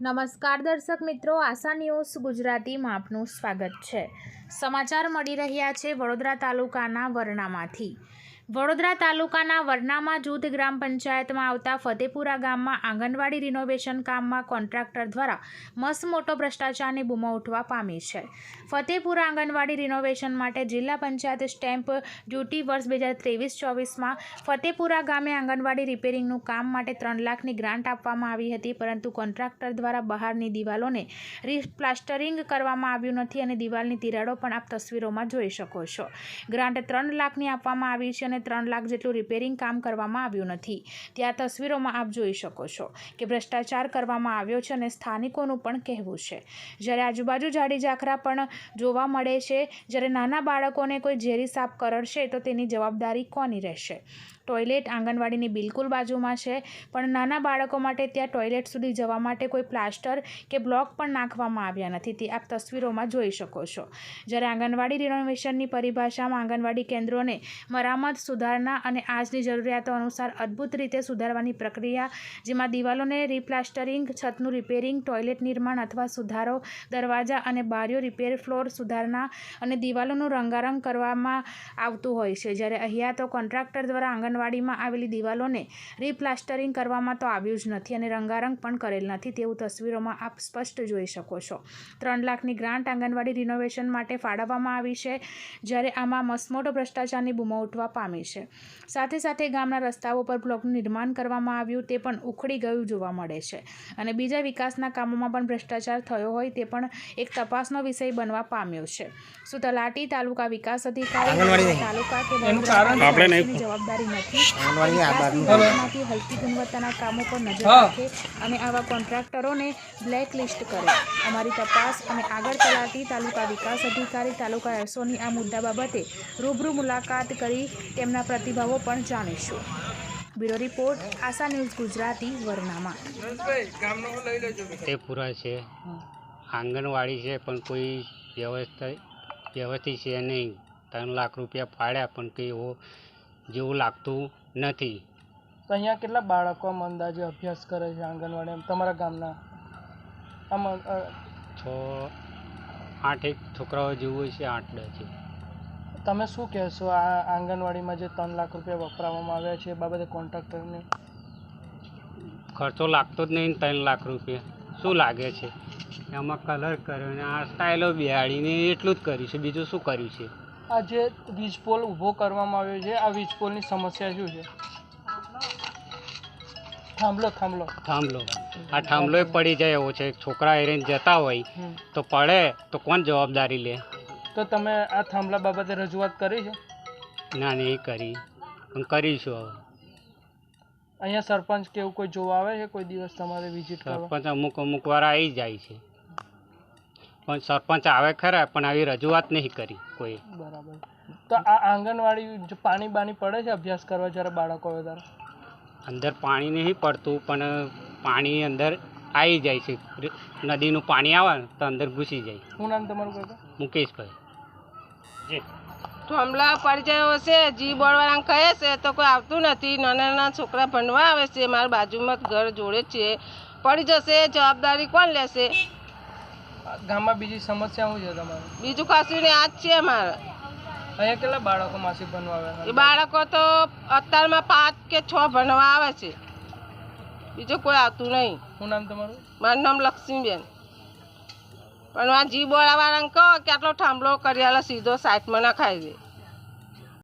નમસ્કાર દર્શક મિત્રો, આશા ન્યૂઝ ગુજરાતીમાં આપનું સ્વાગત છે. સમાચાર મળી રહ્યા છે વડોદરા તાલુકાના વરણામાંથી. વડોદરા તાલુકાના વરનામા જૂથ ગ્રામ પંચાયતમાં આવતા ફતેપુરા ગામમાં આંગણવાડી રિનોવેશન કામમાં કોન્ટ્રાક્ટર દ્વારા મસ્ત મોટો ભ્રષ્ટાચારની બૂમો ઉઠવા પામી છે. ફતેપુરા આંગણવાડી રિનોવેશન માટે જિલ્લા પંચાયત સ્ટેમ્પ ડ્યુટી વર્ષ બે હજાર ત્રેવીસ ચોવીસમાં ફતેપુરા ગામે આંગણવાડી રિપેરિંગનું કામ માટે ત્રણ લાખની ગ્રાન્ટ આપવામાં આવી હતી, પરંતુ કોન્ટ્રાક્ટર દ્વારા બહારની દિવાલોને રીપ્લાસ્ટરિંગ કરવામાં આવ્યું નથી અને દિવાલની તિરાડો પણ આપ તસવીરોમાં જોઈ શકો છો. ગ્રાન્ટ ત્રણ લાખની આપવામાં આવી છે અને ત્રણ લાખ જેટલું રિપેરિંગ કામ કરવામાં આવ્યું નથી. ત્યાં તસવીરોમાં આપ જોઈ શકો છો કે ભ્રષ્ટાચાર કરવામાં આવ્યો છે અને સ્થાનિકોનું પણ કહેવું છે. જ્યારે આજુબાજુ ઝાડી ઝાખરા પણ જોવા મળે છે, જ્યારે નાના બાળકોને કોઈ ઝેરી સાપ કરડશે તો તેની જવાબદારી કોની રહેશે? ટોયલેટ આંગણવાડીની બિલકુલ બાજુમાં છે, પણ નાના બાળકો માટે ત્યાં ટોયલેટ સુધી જવા માટે કોઈ પ્લાસ્ટર કે બ્લોક પણ નાખવામાં આવ્યા નથી. તે આપ તસવીરોમાં જોઈ શકો છો. જ્યારે આંગણવાડી રિનોવેશનની પરિભાષામાં આંગણવાડી કેન્દ્રોને મરામત સુધારણા અને આજની જરૂરિયાતો અનુસાર અદ્ભુત રીતે સુધારવાની પ્રક્રિયા, જેમાં દિવાલોને રિપ્લાસ્ટરિંગ, છતનું રિપેરિંગ, ટોયલેટ નિર્માણ અથવા સુધારો, દરવાજા અને બારીઓ રિપેર ફ્લોર સુધારણા અને દિવાલોનું રંગારંગ કરવામાં આવતું હોય છે. જ્યારે અહીંયા તો કોન્ટ્રાક્ટર દ્વારા આંગણવાડીમાં આવેલી દિવાલોને રિપ્લાસ્ટરિંગ કરવામાં તો આવ્યું જ નથી અને રંગારંગ પણ કરેલ નથી તેવું તસવીરોમાં આપ સ્પષ્ટ જોઈ શકો છો. ત્રણ લાખની ગ્રાન્ટ આંગણવાડી રિનોવેશન માટે ફાળવવામાં આવી છે. જ્યારે આમાં મસમોટો ભ્રષ્ટાચારની બૂમો ઉઠવા પામી છે. સાથે સાથે ગામના રસ્તાઓ પર બ્લોકનું નિર્માણ કરવામાં આવ્યું તે પણ ઉખડી ગયું જોવા મળે છે. અને બીજા વિકાસના કામોમાં પણ ભ્રષ્ટાચાર થયો હોય તે પણ એક તપાસનો વિષય બનવા પામ્યો છે. શું તલાટી તાલુકા વિકાસ અધિકારી તાલુકા કે જવાબદારી નથી. હલકી ગુણવત્તાના કામો પર નજર રાખે અને આવા કોન્ટ્રાક્ટરોને બ્લેક લિસ્ટ કરે. અમારી તપાસ અને આગળ તલાટી તાલુકા વિકાસ અધિકારી તાલુકા એસઓની આ મુદ્દા બાબતે રૂબરૂ મુલાકાત કરી તેમના પ્રતિભાવો પણ જાણીશું. Bureau report Aasha news Gujarati વરનામાં. તે પૂરા છે. આંગણવાડી છે પણ કોઈ વ્યવસ્થા વ્યવસ્થિત છે નહીં. ત્રણ લાખ રૂપિયા ફાળ્યા પણ કંઈ એવો જેવું લાગતું નથી. તો અહીંયા કેટલા બાળકો અંદાજે અભ્યાસ કરે છે આંગણવાડી એમ? તમારા ગામના? આમ છ આઠ એક છોકરાઓ જેવું છે આઠ દસ છે. તમે શું કહેશો? આ આંગણવાડીમાં જે ત્રણ લાખ રૂપિયા વપરાવવામાં આવ્યા છે એ બાબતે કોન્ટ્રાક્ટરને ખર્ચો લાગતો જ નહીં ત્રણ લાખ રૂપિયા. શું લાગે છે? એમાં કલર કર્યો ને આ સ્ટાઇલો બિહાડીને એટલું જ કર્યું છે. બીજું શું કર્યું છે? આ જે વીજ પોલ ઊભો કરવામાં આવ્યો છે આ વીજ પોલની સમસ્યા શું છે? થાંભલો થાંભલો. થાંભલો. આ થાંભલો પડી જાય એવો છે. છોકરા એરીને જતા હોય તો પડે તો કોણ જવાબદારી લે? તો તમે આ થાંભલા બાબતે રજૂઆત કરી છે? ના નહીં કરી. પણ કરીશું હવે. અહીંયા સરપંચ કે એવું કોઈ જોવા આવે છે કોઈ દિવસ તમારે વિઝિટ સરપંચ અમુક અમુક વાર આવી જાય છે. પણ સરપંચ આવે ખરા પણ આવી રજૂઆત નહીં કરી કોઈ. બરાબર. તો આ આંગણવાડી પાણી બાણી પડે છે અભ્યાસ કરવા જ્યારે બાળકો આવે ત્યારે? અંદર પાણી નહીં પડતું પણ પાણી અંદર આવી જાય છે. નદીનું પાણી આવે તો અંદર ઘૂસી જાય. શું નામ તમારું કાકા? મુકેશભાઈ. થાંભલા પડી જાય છે જી બોર્ડવાળાને કહે છે તો કોઈ આવતું નથી. નાના નાના છોકરા ભણવા આવે છે મારા બાજુમાં જ ઘર જોડે જ છે. પડી જશે જવાબદારી કોણ લેશે? ગામમાં બીજી સમસ્યા શું છે તમારે? બીજું કશું ને આ જ છે અમારે. અહીંયા કેટલા બાળકો માસી ભણવા આવે એ બાળકો તો અત્યારમાં પાંચ કે છ ભણવા આવે છે. બીજું કોઈ આવતું નહીં. શું નામ તમારું? મારું નામ લક્ષ્મીબેન. પણ આ જી બોર્ડવાળાને કહો કે આટલો થાંભલો કરી આલે સીધો સાઈડમાં નખાઈ દે.